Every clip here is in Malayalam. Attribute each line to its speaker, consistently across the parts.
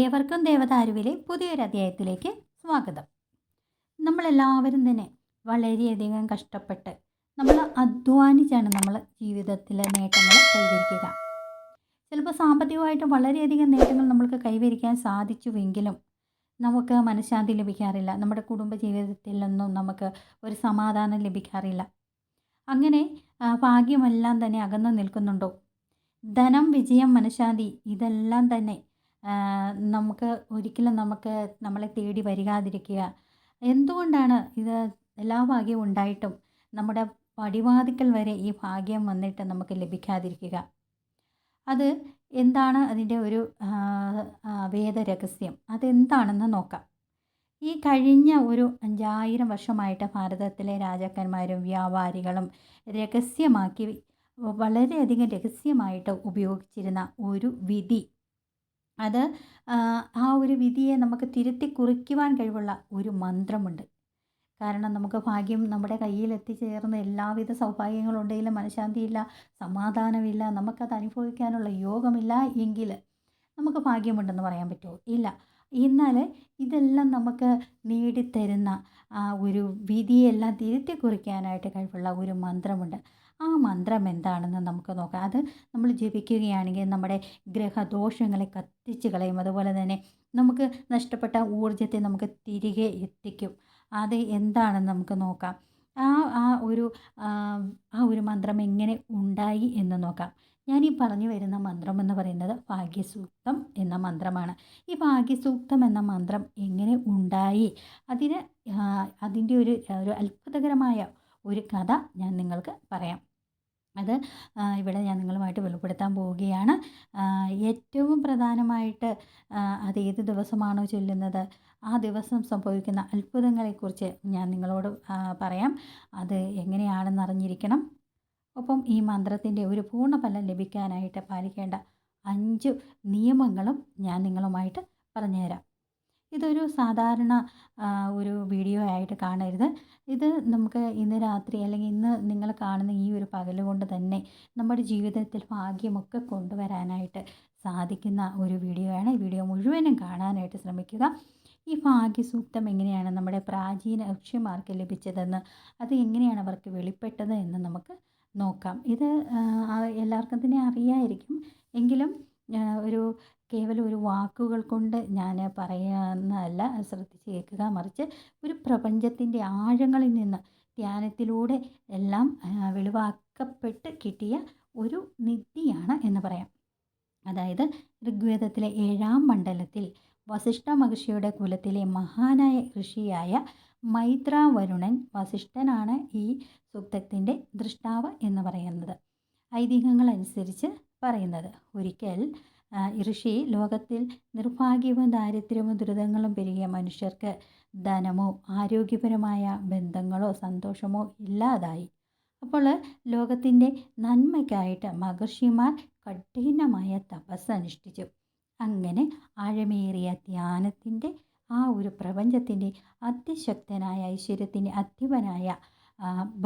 Speaker 1: ഏവർക്കും ദേവതാരുവിലെ പുതിയൊരു അധ്യായത്തിലേക്ക് സ്വാഗതം. നമ്മളെല്ലാവരും തന്നെ വളരെയധികം കഷ്ടപ്പെട്ട് നമ്മൾ അധ്വാനിച്ചാണ് നമ്മൾ ജീവിതത്തിലെ നേട്ടങ്ങൾ കൈവരിക്കുക. ചിലപ്പോൾ സാമ്പത്തികമായിട്ട് വളരെയധികം നേട്ടങ്ങൾ നമ്മൾക്ക് കൈവരിക്കാൻ സാധിച്ചുവെങ്കിലും നമുക്ക് മനഃശാന്തി ലഭിക്കാറില്ല. നമ്മുടെ കുടുംബ ജീവിതത്തിൽ നിന്നും നമുക്ക് ഒരു സമാധാനം ലഭിക്കാറില്ല. അങ്ങനെ ഭാഗ്യമെല്ലാം തന്നെ അകന്നു നിൽക്കുന്നുണ്ടോ? ധനം വിജയം മനഃശാന്തി ഇതെല്ലാം തന്നെ നമുക്ക് ഒരിക്കലും നമുക്ക് നമ്മളെ തേടി വരികാതിരിക്കുക. എന്തുകൊണ്ടാണ് ഇത് എല്ലാ ഭാഗ്യവും ഉണ്ടായിട്ടും നമ്മുടെ പടിവാതിക്കൽ വരെ ഈ ഭാഗ്യം വന്നിട്ട് നമുക്ക് ലഭിക്കാതിരിക്കുക? അത് എന്താണ് അതിന്റെ ഒരു വേദ രഹസ്യം അതെന്താണെന്ന് നോക്കാം. ഈ കഴിഞ്ഞ ഒരു അഞ്ചായിരം വർഷമായിട്ട് ഭാരതത്തിലെ രാജാക്കന്മാരും വ്യാപാരികളും രഹസ്യമാക്കി വളരെയധികം രഹസ്യമായിട്ട് ഉപയോഗിച്ചിരുന്ന ഒരു വിധി അത് ആ, ഒരു വിധിയെ നമുക്ക് തിരുത്തി കുറിക്കുവാൻ കഴിവുള്ള ഒരു മന്ത്രമുണ്ട്. കാരണം നമുക്ക് ഭാഗ്യം നമ്മുടെ കയ്യിൽ എത്തിച്ചേർന്ന് എല്ലാവിധ സൗഭാഗ്യങ്ങളും സൗഭാഗ്യങ്ങളുണ്ടെങ്കിലും മനഃശാന്തിയില്ല സമാധാനമില്ല നമുക്കത് അനുഭവിക്കാനുള്ള യോഗമില്ല എങ്കിൽ നമുക്ക് ഭാഗ്യമുണ്ടെന്ന് പറയാൻ പറ്റുമോ? ഇല്ല. എന്നാൽ ഇതെല്ലാം നമുക്ക് നേടിത്തരുന്ന ആ ഒരു വിധിയെല്ലാം തിരുത്തി കുറിക്കാനായിട്ട് കഴിവുള്ള ഒരു മന്ത്രമുണ്ട്. ആ മന്ത്രം എന്താണെന്ന് നമുക്ക് നോക്കാം. അത് നമ്മൾ ജപിക്കുകയാണെങ്കിൽ നമ്മുടെ ഗ്രഹദോഷങ്ങളെ കത്തിച്ച് കളയും. അതുപോലെ തന്നെ നമുക്ക് നഷ്ടപ്പെട്ട ഊർജത്തെ നമുക്ക് തിരികെ എത്തിക്കും. അത് എന്താണെന്ന് നമുക്ക് നോക്കാം. ആ ആ ഒരു ആ, ഒരു മന്ത്രം എങ്ങനെ ഉണ്ടായി എന്ന് നോക്കാം. ഞാൻ ഈ പറഞ്ഞു വരുന്ന മന്ത്രം എന്ന് പറയുന്നത് ഭാഗ്യസൂക്തം എന്ന മന്ത്രമാണ്. ഈ ഭാഗ്യസൂക്തം എന്ന മന്ത്രം എങ്ങനെ ഉണ്ടായി? അതിന് അതിന്റെ ഒരു ഒരു അത്ഭുതകരമായ ഒരു കഥ ഞാൻ നിങ്ങൾക്ക് പറയാം. അത് ഇവിടെ ഞാൻ നിങ്ങളുമായിട്ട് വെളിപ്പെടുത്താൻ പോവുകയാണ്. ഏറ്റവും പ്രധാനമായിട്ട് അത് ഏത് ദിവസമാണോ ചൊല്ലുന്നത് ആ ദിവസം സംഭവിക്കുന്ന അത്ഭുതങ്ങളെക്കുറിച്ച് ഞാൻ നിങ്ങളോട് പറയാം. അത് എങ്ങനെയാണെന്ന് അറിഞ്ഞിരിക്കണം. ഒപ്പം ഈ മന്ത്രത്തിന്റെ ഒരു പൂർണ ഫലം ലഭിക്കാനായിട്ട് പാലിക്കേണ്ട അഞ്ച് നിയമങ്ങളും ഞാൻ നിങ്ങളുമായിട്ട് പറഞ്ഞുതരാം. ഇതൊരു സാധാരണ ഒരു വീഡിയോ ആയിട്ട് കാണരുത്. ഇത് നമുക്ക് ഇന്ന് രാത്രി അല്ലെങ്കിൽ ഇന്ന് നിങ്ങൾ കാണുന്ന ഈ ഒരു പകൽ കൊണ്ട് തന്നെ നമ്മുടെ ജീവിതത്തിൽ ഭാഗ്യമൊക്കെ കൊണ്ടുവരാനായിട്ട് സാധിക്കുന്ന ഒരു വീഡിയോ ആണ്. ഈ വീഡിയോ മുഴുവനും കാണാനായിട്ട് ശ്രമിക്കുക. ഈ ഭാഗ്യസൂക്തം എങ്ങനെയാണ് നമ്മുടെ പ്രാചീന ഋഷിമാർക്ക് ലഭിച്ചതെന്ന് അത് എങ്ങനെയാണ് അവർക്ക് വെളിപ്പെട്ടത് എന്ന് നമുക്ക് നോക്കാം. ഇത് എല്ലാവർക്കും തന്നെ അറിയായിരിക്കും. എങ്കിലും ആ, ഒരു കേവലം ഒരു വാക്കുകൾ കൊണ്ട് ഞാൻ പറയുന്നതല്ല. ശ്രദ്ധിച്ച് കേൾക്കുക. മറിച്ച് ഒരു പ്രപഞ്ചത്തിന്റെ ആഴങ്ങളിൽ നിന്ന് ധ്യാനത്തിലൂടെ എല്ലാം വെളിവാക്കപ്പെട്ട് കിട്ടിയ ഒരു നിധിയാണ് എന്ന് പറയാം. അതായത് ഋഗ്വേദത്തിലെ ഏഴാം മണ്ഡലത്തിൽ വസിഷ്ഠ മഹർഷിയുടെ കുലത്തിലെ മഹാനായ ഋഷിയായ മൈത്ര വരുണൻ വസിഷ്ഠനാണ് ഈ സൂക്തത്തിന്റെ ദൃഷ്ടാവ് എന്ന് പറയുന്നത്. ഐതിഹ്യങ്ങൾ അനുസരിച്ച് പറയുന്നത്. ഒരിക്കൽ ഋഷി ലോകത്തിൽ നിർഭാഗ്യവും ദാരിദ്ര്യവും ദുരിതങ്ങളും പെരുകിയ മനുഷ്യർക്ക് ധനമോ ആരോഗ്യപരമായ ബന്ധങ്ങളോ സന്തോഷമോ ഇല്ലാതായി. അപ്പോൾ ലോകത്തിന്റെ നന്മയ്ക്കായിട്ട് മഹർഷിമാർ കഠിനമായ തപസ് അനുഷ്ഠിച്ചു. അങ്ങനെ ആഴമേറിയ ധ്യാനത്തിന്റെ ആ ഒരു പ്രപഞ്ചത്തിന്റെ അതിശക്തനായ ഐശ്വര്യത്തിന്റെ അധിപനായ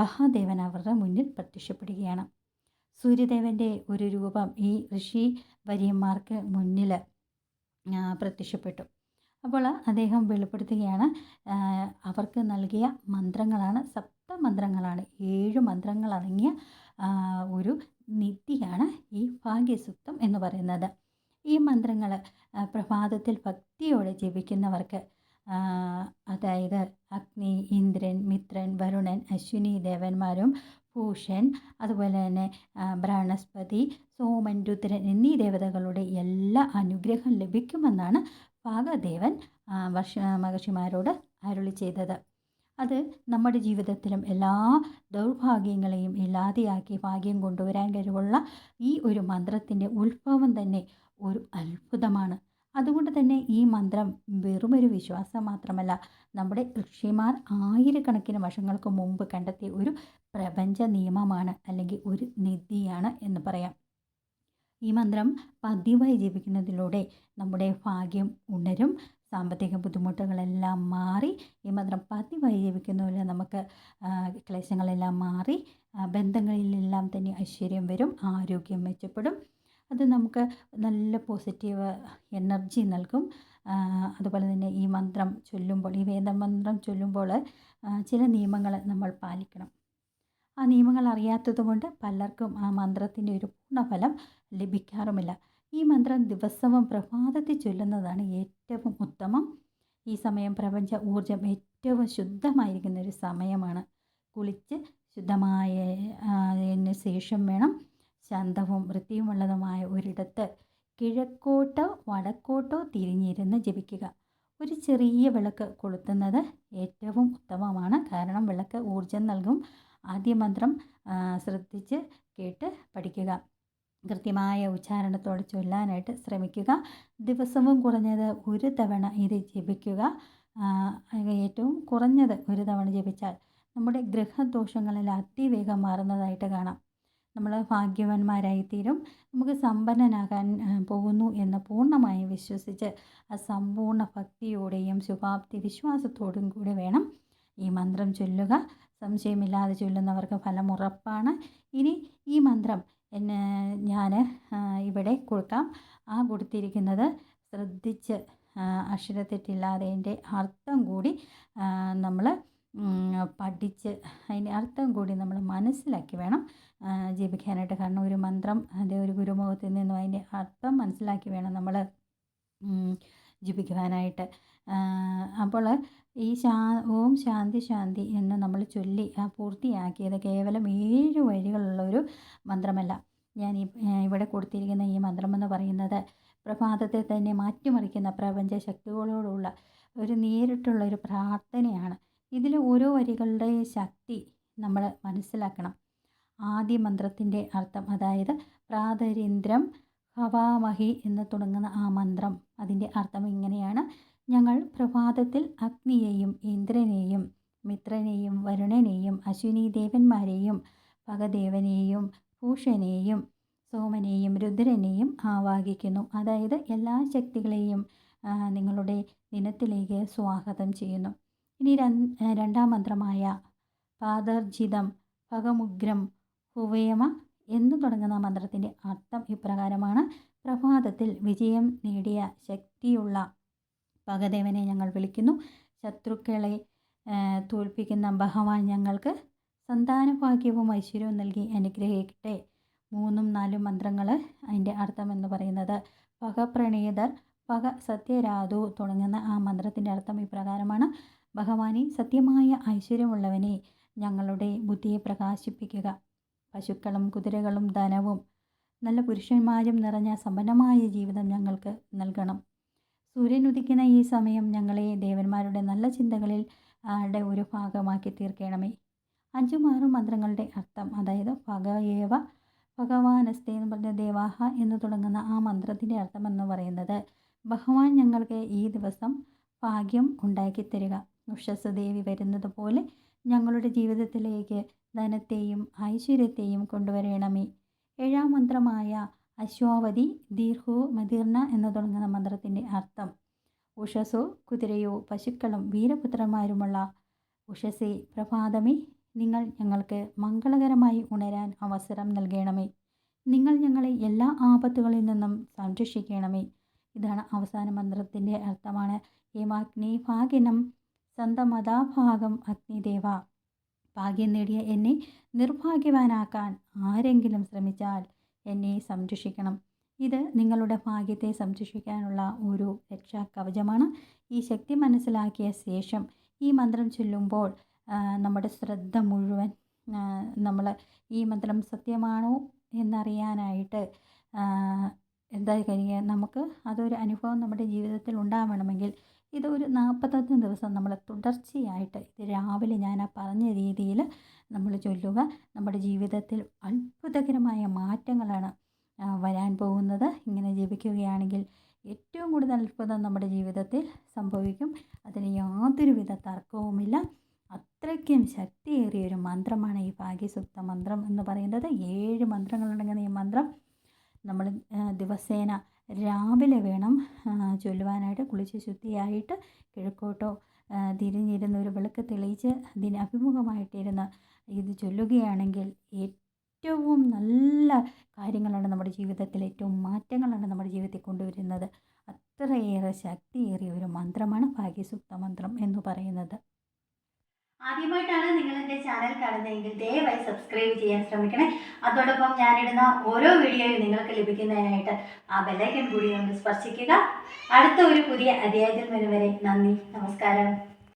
Speaker 1: മഹാദേവൻ അവരുടെ മുന്നിൽ പ്രത്യക്ഷപ്പെടുകയാണ്. സൂര്യദേവന്റെ ഒരു രൂപം ഈ ഋഷി വര്യന്മാർക്ക് മുന്നിൽ പ്രത്യക്ഷപ്പെട്ടു. അപ്പോൾ അദ്ദേഹം വെളിപ്പെടുത്തുകയാണ് അവർക്ക് നൽകിയ മന്ത്രങ്ങളാണ് സപ്ത മന്ത്രങ്ങളാണ് ഏഴ് മന്ത്രങ്ങൾ അടങ്ങിയ ഒരു നിധിയാണ് ഈ ഭാഗ്യസൂക്തം എന്ന് പറയുന്നത്. ഈ മന്ത്രങ്ങൾ പ്രഭാതത്തിൽ ഭക്തിയോടെ ജപിക്കുന്നവർക്ക് അതായത് അഗ്നി ഇന്ദ്രൻ മിത്രൻ വരുണൻ അശ്വിനി ദേവന്മാരും ഭൂഷൻ അതുപോലെ തന്നെ ബ്രഹസ്പതി സോമൻ രുദ്രൻ എന്നീ ദേവതകളുടെ എല്ലാ അനുഗ്രഹം ലഭിക്കുമെന്നാണ് പാകദേവൻ വർഷ മഹർഷിമാരോട് അരുളി ചെയ്തത്. അത് നമ്മുടെ ജീവിതത്തിലും എല്ലാ ദൗർഭാഗ്യങ്ങളെയും ഇല്ലാതെയാക്കി ഭാഗ്യം കൊണ്ടുവരാൻ കഴിവുള്ള ഈ ഒരു മന്ത്രത്തിന്റെ ഉത്ഭവം തന്നെ ഒരു അത്ഭുതമാണ്. അതുകൊണ്ട് തന്നെ ഈ മന്ത്രം വെറുമൊരു വിശ്വാസം മാത്രമല്ല നമ്മുടെ ഋഷിമാർ ആയിരക്കണക്കിന് വർഷങ്ങൾക്ക് മുമ്പ് കണ്ടെത്തിയ ഒരു പ്രപഞ്ച നിയമമാണ് അല്ലെങ്കിൽ ഒരു നിധിയാണ് എന്ന് പറയാം. ഈ മന്ത്രം പതിവായി ജപിക്കുന്നതിലൂടെ നമ്മുടെ ഭാഗ്യം ഉണരും സാമ്പത്തിക ബുദ്ധിമുട്ടുകളെല്ലാം മാറി ഈ മന്ത്രം പതിവായി ജപിക്കുന്നതിലൂടെ നമുക്ക് ക്ലേശങ്ങളെല്ലാം മാറി ബന്ധങ്ങളിലെല്ലാം തന്നെ ഐശ്വര്യം വരും ആരോഗ്യം മെച്ചപ്പെടും. അത് നമുക്ക് നല്ല പോസിറ്റീവ് എനർജി നൽകും. അതുപോലെ തന്നെ ഈ മന്ത്രം ചൊല്ലുമ്പോൾ ഈ വേദമന്ത്രം ചൊല്ലുമ്പോൾ ചില നിയമങ്ങൾ നമ്മൾ പാലിക്കണം. ആ നിയമങ്ങൾ അറിയാത്തത് കൊണ്ട് പലർക്കും ആ മന്ത്രത്തിന്റെ ഒരു പൂർണഫലം ലഭിക്കാറുമില്ല. ഈ മന്ത്രം ദിവസവും പ്രഭാതത്തിൽ ചൊല്ലുന്നതാണ് ഏറ്റവും ഉത്തമം. ഈ സമയം പ്രപഞ്ച ഊർജം ഏറ്റവും ശുദ്ധമായിരിക്കുന്ന ഒരു സമയമാണ്. കുളിച്ച് ശുദ്ധമായ ശേഷം വേണം ശാന്തവും വൃത്തിയുമുള്ളതുമായ ഒരിടത്ത് കിഴക്കോട്ടോ വടക്കോട്ടോ തിരിഞ്ഞിരുന്ന് ജപിക്കുക. ഒരു ചെറിയ വിളക്ക് കൊളുത്തുന്നത് ഏറ്റവും ഉത്തമമാണ്. കാരണം വിളക്ക് ഊർജം നൽകും. ആദ്യ മന്ത്രം ശ്രദ്ധിച്ച് കേട്ട് പഠിക്കുക. കൃത്യമായ ഉച്ചാരണത്തോടെ ചൊല്ലാനായിട്ട് ശ്രമിക്കുക. ദിവസവും കുറഞ്ഞത് ഒരു തവണ ഇത് ജപിക്കുക. ഏറ്റവും കുറഞ്ഞത് ഒരു തവണ ജപിച്ചാൽ നമ്മുടെ ഗ്രഹദോഷങ്ങളിൽ അതിവേഗം മാറുന്നതായിട്ട് കാണാം. നമ്മൾ ഭാഗ്യവാന്മാരായിത്തീരും. നമുക്ക് സമ്പന്നനാകാൻ പോകുന്നു എന്ന് പൂർണമായും വിശ്വസിച്ച് ആ സമ്പൂർണ ഭക്തിയോടെയും ശുഭാപ്തി വിശ്വാസത്തോടും കൂടി വേണം ഈ മന്ത്രം ചൊല്ലുക. സംശയമില്ലാതെ ചൊല്ലുന്നവർക്ക് ഫലം ഉറപ്പാണ്. ഇനി ഈ മന്ത്രം എന്നെ ഞാൻ ഇവിടെ കൊടുക്കാം. ആ കൊടുത്തിരിക്കുന്നത് ശ്രദ്ധിച്ച് അക്ഷരത്തെറ്റില്ലാതെ അർത്ഥം കൂടി നമ്മൾ പഠിച്ച് അതിന്റെ അർത്ഥം കൂടി നമ്മൾ മനസ്സിലാക്കി വേണം. ജപിക്കാനായിട്ട് കാരണം ഒരു മന്ത്രം അതിന്റെ ഒരു ഗുരുമുഖത്തിൽ നിന്നും അതിന്റെ അർത്ഥം മനസ്സിലാക്കി വേണം നമ്മൾ ജപിക്കുവാനായിട്ട് അപ്പോൾ ഈ ശാ ഓം ശാന്തി ശാന്തി എന്ന് നമ്മൾ ചൊല്ലി പൂർത്തിയാക്കിയത് കേവലം ഏഴ് വഴികളുള്ള ഒരു മന്ത്രമല്ല. ഞാൻ ഇവിടെ കൊടുത്തിരിക്കുന്ന ഈ മന്ത്രമെന്ന് പറയുന്നത് പ്രഭാതത്തെ തന്നെ മാറ്റിമറിക്കുന്ന പ്രപഞ്ച ശക്തികളോടുള്ള ഒരു നേരിട്ടുള്ള ഒരു പ്രാർത്ഥനയാണ്. ഇതിൽ ഓരോ വരികളുടെ ശക്തി നമ്മൾ മനസ്സിലാക്കണം. ആദ്യ മന്ത്രത്തിന്റെ അർത്ഥം അതായത് പ്രാതരീന്ദ്രം ഹവാമഹി എന്ന് തുടങ്ങുന്ന ആ മന്ത്രം. അതിന്റെ അർത്ഥം ഇങ്ങനെയാണ്. ഞങ്ങൾ പ്രഭാതത്തിൽ അഗ്നിയെയും ഇന്ദ്രനെയും മിത്രനെയും വരുണനെയും അശ്വിനി ദേവന്മാരെയും ഭഗദേവനെയും ഭൂഷനെയും സോമനെയും രുദ്രനെയും ആവാഹിക്കുന്നു. അതായത് എല്ലാ ശക്തികളെയും നിങ്ങളുടെ ദിനത്തിലേക്ക് സ്വാഗതം ചെയ്യുന്നു. ഇനി രണ്ടാം മന്ത്രമായ പാദർജിതം ഭഗമുഗ്രം ഹുവേമ എന്ന് തുടങ്ങുന്ന മന്ത്രത്തിന്റെ അർത്ഥം ഇപ്രകാരമാണ്. പ്രഭാതത്തിൽ വിജയം നേടിയ ശക്തിയുള്ള ഭഗദേവനെ ഞങ്ങൾ വിളിക്കുന്നു. ശത്രുക്കളെ തോൽപ്പിക്കുന്ന ഭഗവാൻ ഞങ്ങൾക്ക് സന്താനഭാഗ്യവും ഐശ്വര്യവും നൽകി അനുഗ്രഹിക്കട്ടെ. മൂന്നും നാലും മന്ത്രങ്ങൾ അതിന്റെ അർത്ഥം എന്ന് പറയുന്നത് ഭഗപ്രണീതർ ഭഗ സത്യരാധു തുടങ്ങുന്ന ആ മന്ത്രത്തിന്റെ അർത്ഥം ഇപ്രകാരമാണ്. ഭഗവാനെ സത്യമായ ഐശ്വര്യമുള്ളവനെ ഞങ്ങളുടെ ബുദ്ധിയെ പ്രകാശിപ്പിക്കുക. പശുക്കളും കുതിരകളും ധനവും നല്ല പുരുഷന്മാരും നിറഞ്ഞ സമ്പന്നമായ ജീവിതം ഞങ്ങൾക്ക് നൽകണം. സൂര്യൻ ഉദിക്കുന്ന ഈ സമയം ഞങ്ങളെ ദേവന്മാരുടെ നല്ല ചിന്തകളിൽ ആടെ ഒരു ഭാഗമാക്കി തീർക്കണമേ. അഞ്ചും ആറും മന്ത്രങ്ങളുടെ അർത്ഥം അതായത് ഭഗയേവ ഭഗവാനസ്തേ എന്ന് പറഞ്ഞ ദേവാഹ എന്ന് തുടങ്ങുന്ന ആ മന്ത്രത്തിന്റെ അർത്ഥം എന്ന് പറയുന്നത് ഭഗവാൻ ഞങ്ങൾക്ക് ഈ ദിവസം ഭാഗ്യം ഉണ്ടാക്കി തരിക ഉഷസ് ദേവി വരുന്നത് പോലെ ഞങ്ങളുടെ ജീവിതത്തിലേക്ക് ധനത്തെയും ഐശ്വര്യത്തെയും കൊണ്ടുവരണമേ. ഏഴാം മന്ത്രമായ അശ്വാവതി ദീർഘോ മദീർണ എന്ന് തുടങ്ങുന്ന മന്ത്രത്തിന്റെ അർത്ഥം. ഉഷസോ കുതിരയോ പശുക്കളും വീരപുത്രന്മാരുമുള്ള ഉഷസേ പ്രഭാതമേ നിങ്ങൾ ഞങ്ങൾക്ക് മംഗളകരമായി ഉണരാൻ അവസരം നൽകണമേ. നിങ്ങൾ ഞങ്ങളെ എല്ലാ ആപത്തുകളിൽ നിന്നും സംരക്ഷിക്കണമേ. ഇതാണ് അവസാന മന്ത്രത്തിന്റെ അർത്ഥമാണ്. ഹേമാഗ്നി ഭാഗ്യനം സന്തമതാഭാഗം അഗ്നിദേവ. ഭാഗ്യം നേടിയ എന്നെ നിർഭാഗ്യവാനാക്കാൻ ആരെങ്കിലും ശ്രമിച്ചാൽ എന്നെ സംരക്ഷിക്കണം. ഇത് നിങ്ങളുടെ ഭാഗ്യത്തെ സംരക്ഷിക്കാനുള്ള ഒരു രക്ഷാ കവചമാണ് ഈ ശക്തി മനസ്സിലാക്കിയ ശേഷം ഈ മന്ത്രം ചൊല്ലുമ്പോൾ നമ്മുടെ ശ്രദ്ധ മുഴുവൻ നമ്മൾ ഈ മന്ത്രം സത്യമാണോ എന്നറിയാനായിട്ട് എന്താ കഴിഞ്ഞാൽ നമുക്ക് അതൊരു അനുഭവം നമ്മുടെ ജീവിതത്തിൽ ഉണ്ടാവണമെങ്കിൽ ഇത് ഒരു നാൽപ്പത്തൊന്ന് ദിവസം നമ്മൾ തുടർച്ചയായിട്ട് ഇത് രാവിലെ ഞാൻ ആ പറഞ്ഞ രീതിയിൽ നമ്മൾ ചൊല്ലുക. നമ്മുടെ ജീവിതത്തിൽ അത്ഭുതകരമായ മാറ്റങ്ങളാണ് വരാൻ പോകുന്നത്. ഇങ്ങനെ ജീവിക്കുകയാണെങ്കിൽ ഏറ്റവും കൂടുതൽ അത്ഭുതം നമ്മുടെ ജീവിതത്തിൽ സംഭവിക്കും. അതിന് യാതൊരുവിധ തർക്കവുമില്ല. അത്രയ്ക്കും ശക്തിയേറിയ ഒരു മന്ത്രമാണ് ഈ ഭാഗ്യസുക്ത മന്ത്രം എന്ന് പറയുന്നത്. ഏഴ് മന്ത്രങ്ങളുണ്ടെങ്കിൽ ഈ മന്ത്രം നമ്മൾ ദിവസേന രാവിലെ വേണം ചൊല്ലുവാനായിട്ട് കുളിച്ച് ശുദ്ധിയായിട്ട് കിഴക്കോട്ടോ തിരിഞ്ഞിരുന്ന് ഒരു വിളക്ക് തെളിയിച്ച് അതിന് അഭിമുഖമായിട്ടിരുന്ന് ഇത് ചൊല്ലുകയാണെങ്കിൽ ഏറ്റവും നല്ല കാര്യങ്ങളാണ് നമ്മുടെ ജീവിതത്തിൽ ഏറ്റവും മാറ്റങ്ങളാണ് നമ്മുടെ ജീവിതത്തിൽ കൊണ്ടുവരുന്നത്. അത്രയേറെ ശക്തിയേറിയ ഒരു മന്ത്രമാണ് ഭാഗ്യസൂക്ത മന്ത്രം എന്ന് പറയുന്നത്.
Speaker 2: ആദ്യമായിട്ടാണ് നിങ്ങൾ എന്റെ ചാനൽ കാണുന്നതെങ്കിൽ ദയവായി സബ്സ്ക്രൈബ് ചെയ്യാൻ ശ്രമിക്കണേ. അതോടൊപ്പം ഞാനിടുന്ന ഓരോ വീഡിയോയും നിങ്ങൾക്ക് ലഭിക്കുന്നതിനായിട്ട് ആ ബെല്ലൈക്കൻ കൂടി ഒന്ന് സ്പർശിക്കുക. അടുത്ത ഒരു പുതിയ അധ്യായത്തിൽ വരെ നന്ദി നമസ്കാരം.